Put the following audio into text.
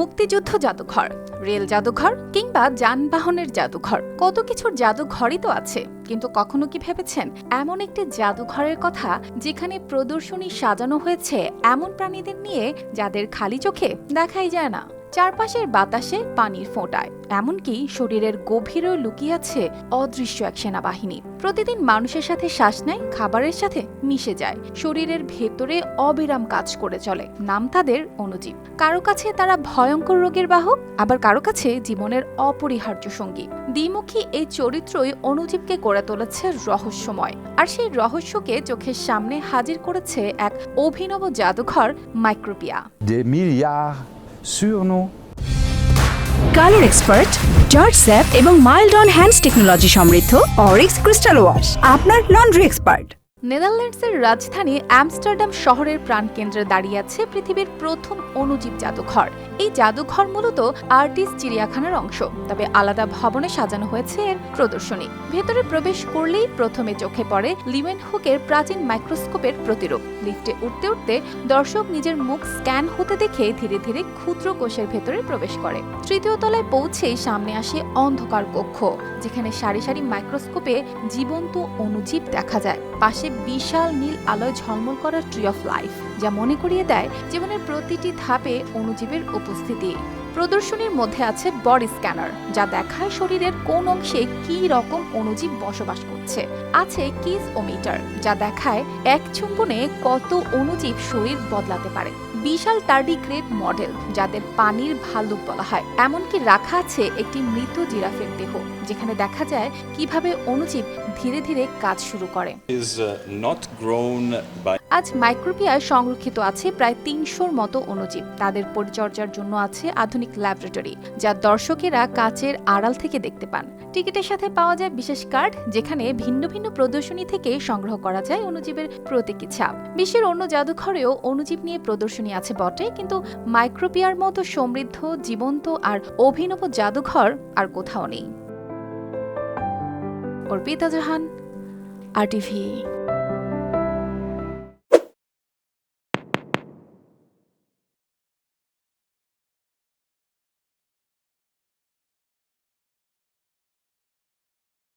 মুক্তিযুদ্ধ জাদুঘর, রেল জাদুঘর কিংবা যানবাহনের জাদুঘর। কত কিছুর জাদুঘরই তো আছে, কিন্তু কখনো কি ভেবেছেন? এমন একটি জাদুঘরের কথা যেখানে প্রদর্শনী সাজানো হয়েছে এমন প্রাণীদের নিয়ে যাদের খালি চোখে দেখাই যায় না। চারপাশের বাতাসে পানির ফোঁটায়, এমনকি শরীরের গভীরেও লুকিয়ে আছে অদৃশ্য এক সেনাবাহিনী। প্রতিদিন মানুষের সাথে শ্বাস নেয়, খাবারের সাথে মিশে যায়। শরীরের ভেতরে অবিরাম কাজ করে চলে। নাম তাদের অনুজীব কারও কাছে তারা ভয়ঙ্কর রোগের বাহক, আবার কারও কাছে জীবনের অপরিহার্য সঙ্গী। দ্বিমুখী এই চরিত্রই অনুজীবকে করে তুলেছে রহস্যময়। আর সেই রহস্যকে চোখের সামনে হাজির করেছে এক অভিনব জাদুঘর Micropia sur nous. Colour expert George এবং মাইল্ড অন হ্যান্ডস টেকনোলজি সমৃদ্ধ অরিক্স ক্রিস্টাল ওয়াশ আপনার লন্ড্রি এক্সপার্ট নেদারল্যান্ডসের রাজধানী আমস্টারডাম শহরের প্রাণকেন্দ্রে দাঁড়িয়ে আছে পৃথিবীর প্রথম অণুজীব জাদুঘর। এই জাদুঘর মূলত আর্টিস্ট চিড়িয়াখানার অংশ, তবে আলাদা ভবনে সাজানো হয়েছে এর প্রদর্শনী। ভেতরে প্রবেশ করলেই প্রথমে চোখে পড়ে লিওয়েন হুকের প্রাচীন মাইক্রোস্কোপের প্রতিরূপ। লিফটে উঠতে উঠতে দর্শক নিজের মুখ স্ক্যান হতে দেখে ধীরে ধীরে ক্ষুদ্র কোষের ভেতরে প্রবেশ করে। তৃতীয় তলায় পৌঁছেই সামনে আসে অন্ধকার কক্ষ, যেখানে সারি সারি মাইক্রোস্কোপে জীবন্ত অণুজীব দেখা যায়। পাশে বিশাল নীল আলোয় ঝলমল করা ট্রি অফ লাইফ যা মনে করিয়ে দেয় জীবনের প্রতিটি ধাপে অণুজীবের উপস্থিতি। প্রদর্শনীর মধ্যে আছে বডি স্ক্যানার, যা দেখায় শরীরের কোন অংশে কী রকম অণুজীব বসবাস করছে। আছে কিস ওমিটার যা দেখায় এক চুম্বনে কত অণুজীব শরীর বদলাতে পারে। বিশাল টার্ডিগ্রেড মডেল, যাদের পানির ভাল্লুক বলা হয়। এমনকি রাখা আছে একটি মৃত জিরাফের দেহ, যেখানে দেখা যায় কীভাবে অণুজীব ধীরে ধীরে কাজ শুরু করে। আজ মাইক্রোপিয়ায় সংরক্ষিত আছে প্রায় তিনশোর মতো অণুজীব। তাদের পরিচর্যার জন্য আছে আধুনিক ল্যাবরেটরি, যা দর্শকেরা কাচের আড়াল থেকে দেখতে পান। টিকিটের সাথে পাওয়া যায় বিশেষ কার্ড, যেখানে ভিন্ন ভিন্ন প্রদর্শনী থেকে সংগ্রহ করা যায় অণুজীবের প্রতীকী ছাপ। বিশ্বের অন্য জাদুঘরেও অণুজীব নিয়ে প্রদর্শনী আছে বটে, কিন্তু মাইক্রোপিয়ার মতো সমৃদ্ধ, জীবন্ত আর অভিনব জাদুঘর আর কোথাও নেই। অর্পিতা জাহান, আর টিভি।